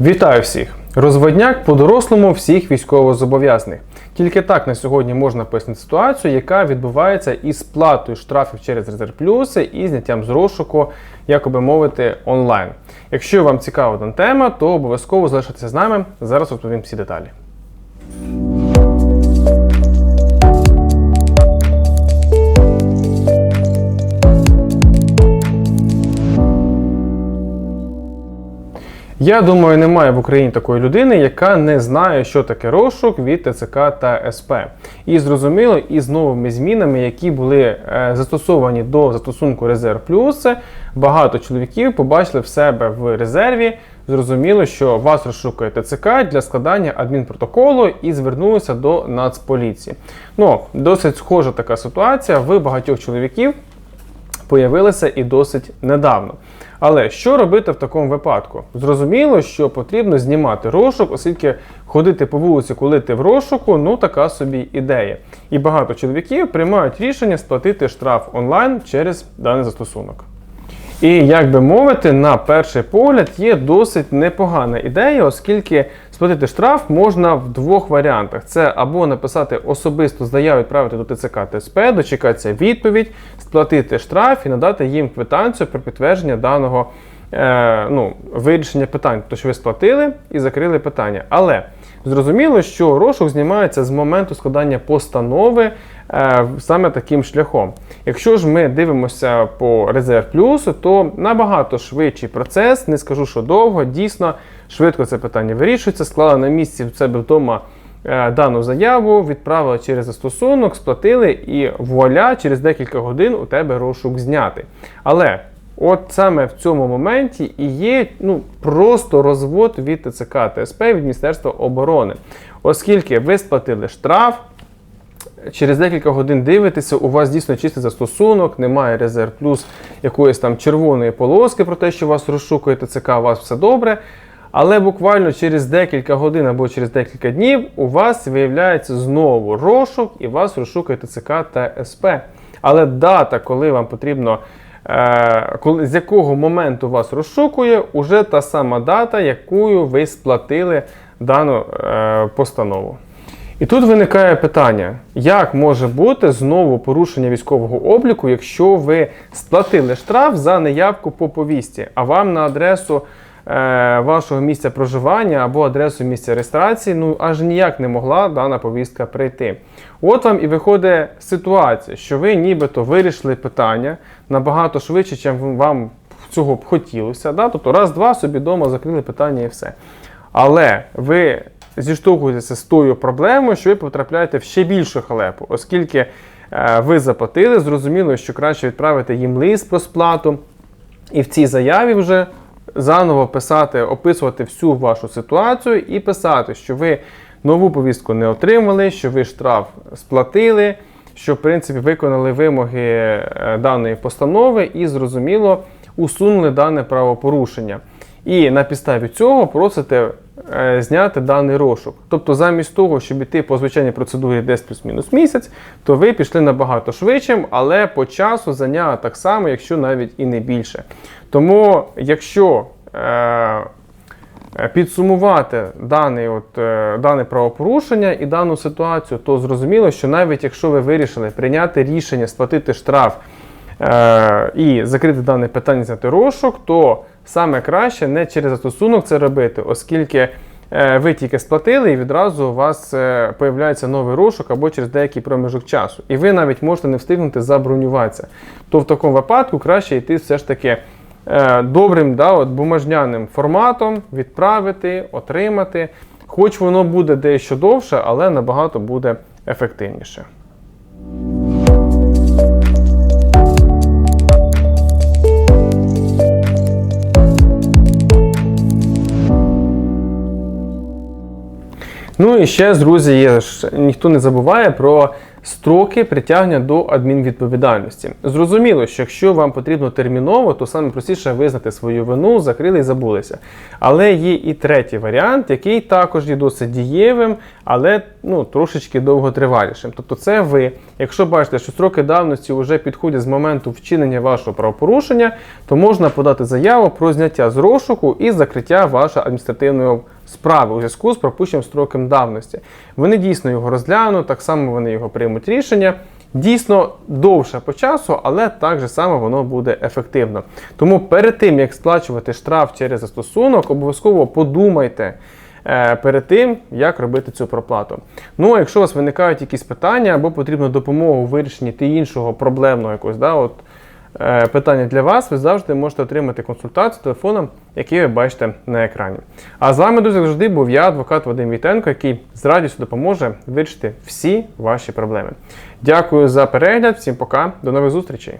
Вітаю всіх! Розводняк по-дорослому всіх військовозобов'язаних. Тільки так на сьогодні можна пояснити ситуацію, яка відбувається із сплатою штрафів через резерв плюси і зняттям з розшуку, як би мовити, онлайн. Якщо вам цікава дана тема, то обов'язково залишайтеся з нами. Зараз розповім всі деталі. Я думаю, немає в Україні такої людини, яка не знає, що таке розшук від ТЦК та СП. І зрозуміло, і з новими змінами, які були е, застосовані до застосунку Резерв Плюс, багато чоловіків побачили в себе в резерві. Зрозуміло, що вас розшукує ТЦК для складання адмінпротоколу і звернулися до Нацполіції. Ну, досить схожа така ситуація в багатьох чоловіків появилася і досить недавно. Але що робити в такому випадку? Зрозуміло, що потрібно знімати розшук, оскільки ходити по вулиці, коли ти в розшуку, ну така собі ідея. І багато чоловіків приймають рішення сплатити штраф онлайн через даний застосунок. І як би мовити, на перший погляд є досить непогана ідея, оскільки сплатити штраф можна в двох варіантах: це або написати особисто заяву, відправити до ТЦК ТСП, дочекатися відповідь, сплатити штраф і надати їм квитанцію про підтвердження даного е, ну, вирішення питань, то що ви сплатили і закрили питання. Але зрозуміло, що розшук знімається з моменту складання постанови е, саме таким шляхом. Якщо ж ми дивимося по резерв плюсу, то набагато швидший процес, не скажу, що довго, дійсно швидко це питання вирішується, склали на місці в себе вдома. е, Дану заяву відправили через застосунок, сплатили, і вуаля, через декілька годин у тебе розшук зняти. Але от саме в цьому моменті і є ну, просто розвод від ТЦК ТСП від Міністерства оборони, оскільки ви сплатили штраф, через декілька годин дивитеся, у вас дійсно чистий застосунок, немає резерв плюс якоїсь там червоної полоски про те, що вас розшукує ТЦК, у вас все добре. Але буквально через декілька годин або через декілька днів у вас виявляється знову розшук і вас розшукує ТЦК та СП. Але дата, коли вам потрібно, з якого моменту вас розшукує, уже та сама дата, якою ви сплатили дану е, постанову. І тут виникає питання: як може бути знову порушення військового обліку, якщо ви сплатили штраф за неявку по повісті, а вам на адресу е, вашого місця проживання або адресу місця реєстрації ну аж ніяк не могла дана повістка прийти. От вам і виходить ситуація, що ви нібито вирішили питання набагато швидше, чим вам цього б хотілося. Да? Тобто раз-два собі вдома закрили питання і все. Але ви зіштовхуєтеся з тою проблемою, що ви потрапляєте в ще більшу халепу, оскільки е, ви заплатили, зрозуміло, що краще відправити їм лист про сплату, і в цій заяві вже заново писати, описувати всю вашу ситуацію і писати, що ви нову повістку не отримали, що ви штраф сплатили, що в принципі виконали вимоги е, даної постанови і зрозуміло усунули дане правопорушення. І на підставі цього просите зняти даний розшук. Тобто, замість того, щоб іти по звичайній процедурі десь плюс-мінус місяць, то ви пішли набагато швидше, але по часу зайняло так само, якщо навіть і не більше. Тому, якщо е, е, підсумувати дане, от, е, дане правопорушення і дану ситуацію, то зрозуміло, що навіть якщо ви вирішили прийняти рішення сплатити штраф е, і закрити дане питання, зняти розшук, то саме краще не через застосунок це робити, оскільки е, ви тільки сплатили і відразу у вас е, появляється новий розшук або через деякий проміжок часу. І ви навіть можете не встигнути забронюватися. То в такому випадку краще йти все ж таки е, добрим да, от, бумажняним форматом, відправити, отримати. Хоч воно буде дещо довше, але набагато буде ефективніше. Ну і ще, друзі, є ж ніхто не забуває про Строки притягнення до адмінвідповідальності. Зрозуміло, що якщо вам потрібно терміново, то саме простіше визнати свою вину, закрили і забулися. Але є і третій варіант, який також є досить дієвим, але ну, трошечки довготривалішим. Тобто, це ви, якщо бачите, що строки давності вже підходять з моменту вчинення вашого правопорушення, то можна подати заяву про зняття з розшуку і закриття вашої адміністративної справи у зв'язку з пропущеним строком давності. Вони дійсно його розглянуть, так само вони його приймуть рішення. Дійсно довше по часу, але так же само воно буде ефективно. Тому перед тим як сплачувати штраф через застосунок, обов'язково подумайте. е, Перед тим, як робити цю проплату. Ну, а якщо у вас виникають якісь питання або потрібна допомога у вирішенні ти іншого проблемного якогось, да, от, питання для вас, ви завжди можете отримати консультацію телефоном, який ви бачите на екрані. А з вами, друзі, завжди був я, адвокат Вадим Вітенко, який з радістю допоможе вирішити всі ваші проблеми. Дякую за перегляд, всім пока, до нових зустрічей!